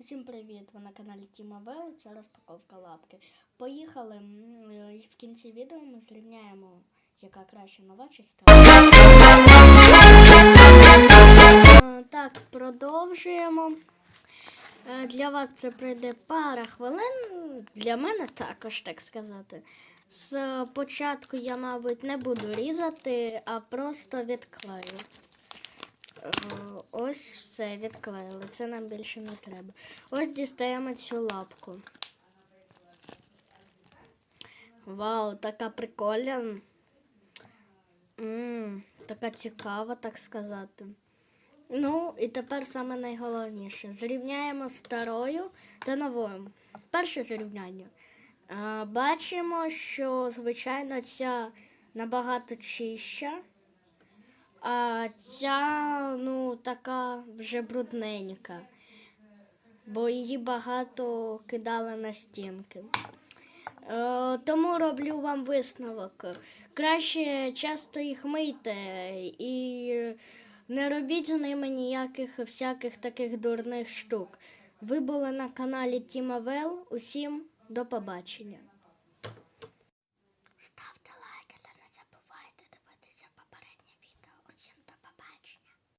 Усім привіт! Ви на каналі Тіма Вел. Це розпаковка лапки. Поїхали. Е, В кінці відео ми зрівняємо, яка краще нова чи стара. Е, Так, продовжуємо. Е, Для вас це пройде пара хвилин. Для мене також, так сказати. З початку я, мабуть, не буду різати, а просто відклею. Ось все відклеїли. Це нам більше не треба. Ось дістаємо цю лапку. Вау, така прикольна. м така цікава, так сказати. Ну, і тепер саме найголовніше. Зрівняємо старою та новою. Перше зрівняння. А, бачимо, що, звичайно, ця набагато чища. А ця, ну, така вже брудненька, бо її багато кидали на стінки. Е, тому роблю вам висновок. Краще часто їх мийте і не робіть з ними ніяких всяких таких дурних штук. Ви були на каналі Тіма Вел. Усім до побачення.